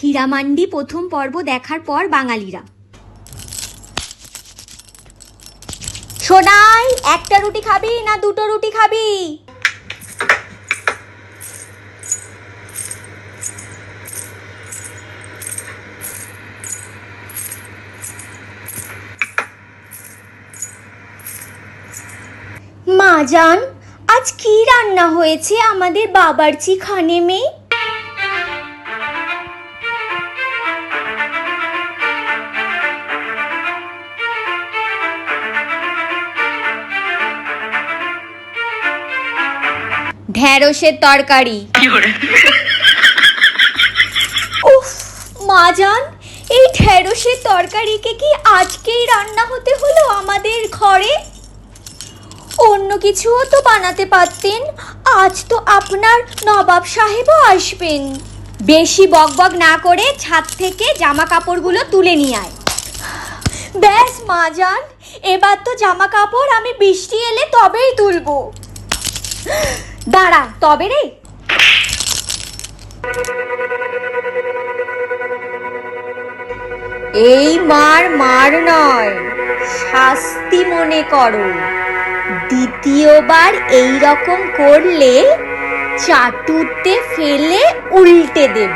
হীরামান্ডি প্রথম পর্ব দেখার পর বাঙালিরা। সোনাই, একটা রুটি খাবি না দুটো রুটি খাবি? মা জান, আজ কি রান্না হয়েছে আমাদের বাবারচি খানে মেয়ে? ঢ্যাঁড়সের তরকারি। উফ মাজান এই ঢ্যাঁড়সের তরকারিকে কি আজকেই রান্না হতে হলো আমাদের ঘরে? অন্য কিছুও তো বানাতে পারতেন। আজ তো আপনার নবাব সাহেবও আসবেন। বেশি বকবক না করে ছাদ থেকে জামা কাপড়গুলো তুলে নিয়ে আয়। ব্যাস মাজান এবার তো জামা কাপড় আমি বৃষ্টি এলে তবেই তুলবো। দাঁড়া, তবে রে। এই মার মার নয়, শাস্তি মনে করো। দ্বিতীয়বার এই রকম করলে চাটুতে ফেলে উল্টে দেব।